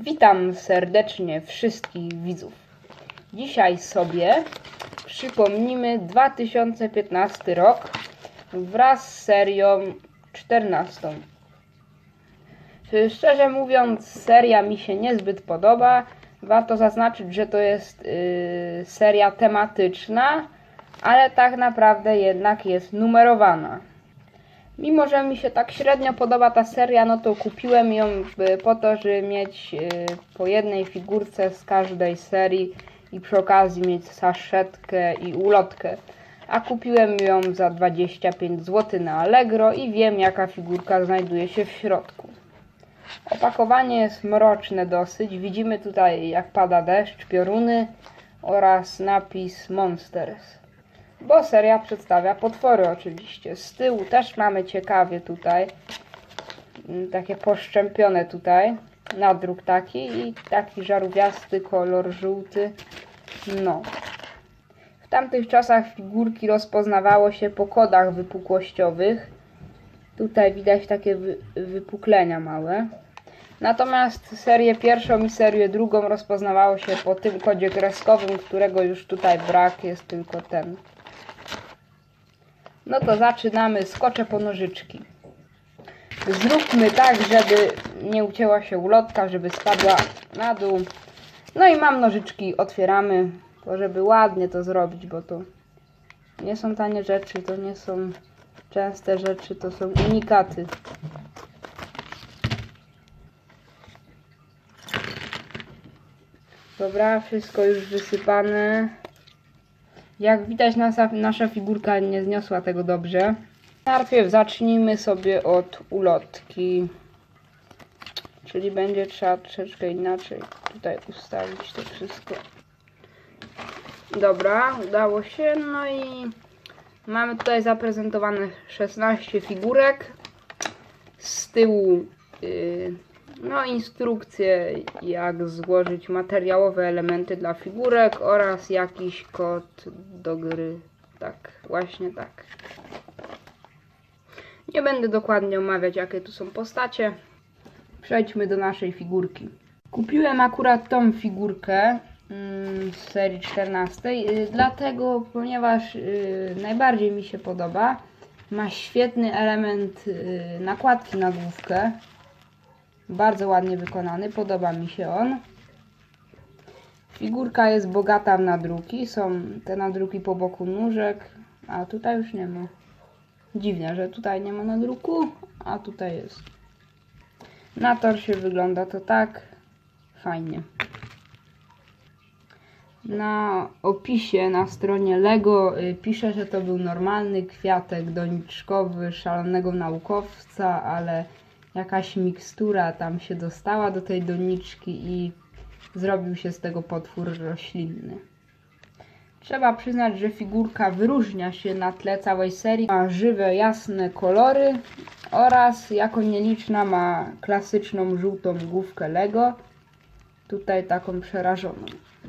Witam serdecznie wszystkich widzów. Dzisiaj sobie przypomnimy 2015 rok wraz z serią 14. Szczerze mówiąc, seria mi się niezbyt podoba. Warto zaznaczyć, że to jest yy, seria tematyczna, ale tak naprawdę jednak jest numerowana. Mimo, że mi się tak średnio podoba ta seria, no to kupiłem ją po to, żeby mieć y, po jednej figurce z każdej serii i przy okazji mieć saszetkę i ulotkę. A kupiłem ją za 25 zł na Allegro i wiem jaka figurka znajduje się w środku. Opakowanie jest mroczne dosyć. Widzimy tutaj jak pada deszcz, pioruny oraz napis Monsters. Bo seria przedstawia potwory oczywiście. Z tyłu też mamy ciekawie tutaj. mm, Takie poszczępione tutaj. Nadruk taki i taki żarówiasty kolor żółty. No. W tamtych czasach figurki rozpoznawało się po kodach wypukłościowych. Tutaj widać takie wy wypuklenia małe. Natomiast serię pierwszą i serię drugą rozpoznawało się po tym kodzie kreskowym, którego już tutaj brak, jest tylko ten. No to zaczynamy, skoczę po nożyczki. Zróbmy tak, żeby nie ucięła się ulotka, żeby spadła na dół. No i mam nożyczki, otwieramy, to żeby ładnie to zrobić, bo to nie są tanie rzeczy, to nie są częste rzeczy, to są unikaty. Dobra, wszystko już wysypane. Jak widać, nasza, nasza figurka nie zniosła tego dobrze. Najpierw zacznijmy sobie od ulotki. Czyli będzie trzeba troszeczkę inaczej tutaj ustawić to wszystko. Dobra, udało się. No i mamy tutaj zaprezentowane 16 figurek. Z tyłu yy, no, instrukcje jak złożyć materiałowe elementy dla figurek oraz jakiś kod do gry. Tak, właśnie tak. Nie będę dokładnie omawiać jakie tu są postacie. Przejdźmy do naszej figurki. Kupiłem akurat tą figurkę mm, z serii 14, y, dlatego, ponieważ y, najbardziej mi się podoba. Ma świetny element y, nakładki na główkę. Bardzo ładnie wykonany, podoba mi się on. Figurka jest bogata w nadruki, są te nadruki po boku nóżek, a tutaj już nie ma. Dziwne, że tutaj nie ma nadruku, a tutaj jest. Na torsie wygląda to tak. Fajnie. Na opisie na stronie Lego y, pisze, że to był normalny kwiatek doniczkowy szalonego naukowca, ale jakaś mikstura tam się dostała do tej doniczki i zrobił się z tego potwór roślinny. Trzeba przyznać, że figurka wyróżnia się na tle całej serii. Ma żywe, jasne kolory oraz jako nieliczna ma klasyczną żółtą główkę Lego. Tutaj taką przerażoną.